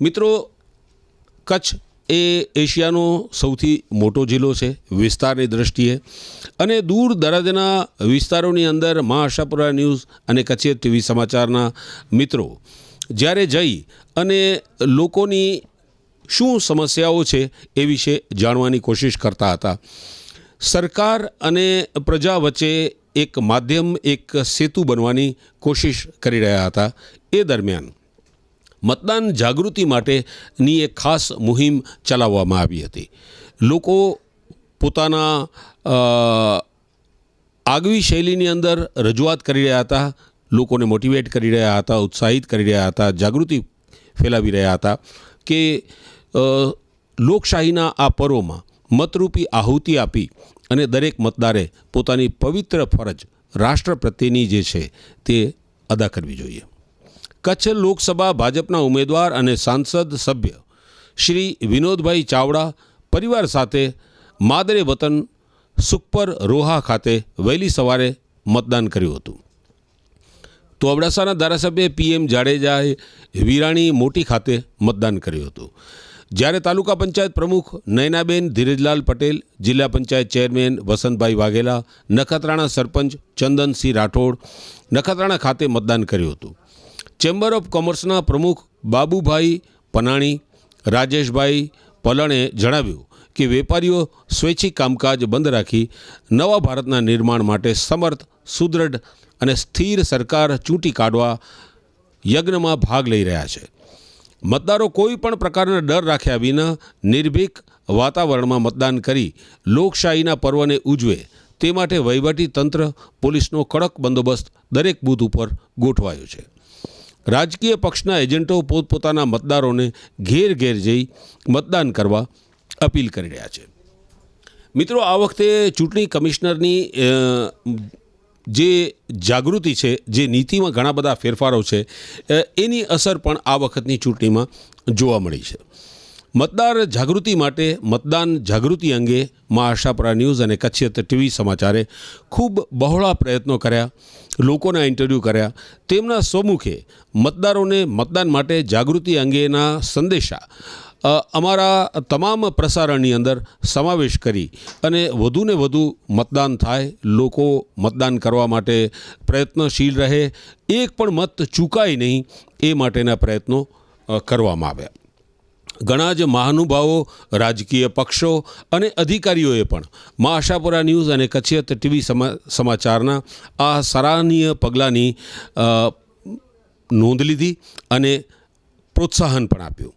મિત્રો, કચ્છ એ એશિયાનો સૌથી મોટો જિલ્લો છે વિસ્તારની દ્રષ્ટિએ. અને દૂર દરાજના વિસ્તારોની અંદર મા આશાપુરા ન્યૂઝ અને કચ્છી ટીવી સમાચારના મિત્રો, જ્યારે જઈ અને લોકોની શું સમસ્યાઓ છે એ વિશે જાણવાની કોશિશ કરતા હતા. સરકાર અને પ્રજા વચ્ચે એક માધ્યમ, એક સેતુ બનવાની કોશિશ કરી રહ્યા હતા એ દરમિયાન. મતદાન જાગૃતિ માટેની એક ખાસ મુહિમ ચલાવવામાં આવી હતી. લોકો પોતાના આગવી શૈલીની અંદર રજૂઆત કરી રહ્યા હતા, લોકોને મોટિવેટ કરી રહ્યા હતા, ઉત્સાહિત કરી રહ્યા હતા, જાગૃતિ ફેલાવી રહ્યા હતા કે લોકશાહીના આ પર્વમાં મતરૂપી આહુતિ આપી અને દરેક મતદારે પોતાની પવિત્ર ફરજ રાષ્ટ્ર પ્રત્યેની જે છે તે અદા કરવી જોઈએ. કચ્છ લોકસભા ભાજપના ઉમેદવાર અને સાંસદ સભ્ય શ્રી વિનોદભાઈ ચાવડા પરિવાર સાથે માદરે વતન સુખપર રોહા ખાતે વહેલી સવારે મતદાન કર્યું હતું. તો અબડાસાના ધારાસભ્ય પીએમ જાડેજાએ વિરાણી મોટી ખાતે મતદાન કર્યું હતું. જ્યારે તાલુકા પંચાયત પ્રમુખ નયનાબેન ધીરજલાલ પટેલ, જિલ્લા પંચાયત ચેરમેન વસંતભાઈ વાઘેલા, નખત્રાણા સરપંચ ચંદનસિંહ રાઠોડ નખત્રાણા ખાતે મતદાન કર્યું હતું. ચેમ્બર ઓફ કોમર્સના પ્રમુખ બાબુભાઈ પનાણી, રાજેશભાઈ પલણે જણાવ્યું કે વેપારીઓ સ્વૈચ્છિક કામકાજ બંધ રાખી નવા ભારતના નિર્માણ માટે સમર્થ સુદૃઢ અને સ્થિર સરકાર ચૂંટી કાઢવા યજ્ઞમાં ભાગ લઈ રહ્યા છે. મતદારો કોઈ પણ પ્રકારના ડર રાખ્યા વિના નિર્ભીક વાતાવરણમાં મતદાન કરી લોકશાહીના પર્વને ઉજવે. તે માટે વહીવટી તંત્ર પોલીસનો કડક બંદોબસ્ત દરેક બૂથ ઉપર ગોઠવાયો છે. રાજકીય પક્ષના એજન્ટો પોતપોતાના મતદારોને ઘેર ઘેર જઈ મતદાન કરવા અપીલ કરી રહ્યા છે. મિત્રો, આ વખતે ચૂંટણી કમિશનરની જે જાગૃતિ છે, જે નીતિમાં ઘણા બધા ફેરફારો છે એની અસર પણ આ વખતની ચૂંટણીમાં જોવા મળી છે. મતદાર જાગૃતિ માટે મતદાન જાગૃતિ અંગે મા આશાપુરા ન્યૂઝ અને કચ્છિયત ટીવી સમાચારે ખૂબ બહોળા પ્રયત્નો કર્યા, લોકોના ઇન્ટરવ્યૂ કર્યા. તેમના સ્વમુખે મતદારોને મતદાન માટે જાગૃતિ અંગેના સંદેશા અમારા તમામ પ્રસારણની અંદર સમાવેશ કરી અને વધુને વધુ મતદાન થાય, લોકો મતદાન કરવા માટે પ્રયત્નશીલ રહે. એક પણ મત ચૂકાય નહીં એ માટેના પ્રયત્નો કરવામાં આવ્યા. ઘણા જ મહાનુભાવો, રાજકીય પક્ષો અને અધિકારીઓએ પણ મા આશાપુરા ન્યૂઝ અને કચ્છિયત ટીવી સમા, સમાચારના આ સરાહનીય પગલાંની નોંધ લીધી અને પ્રોત્સાહન પણ આપ્યું.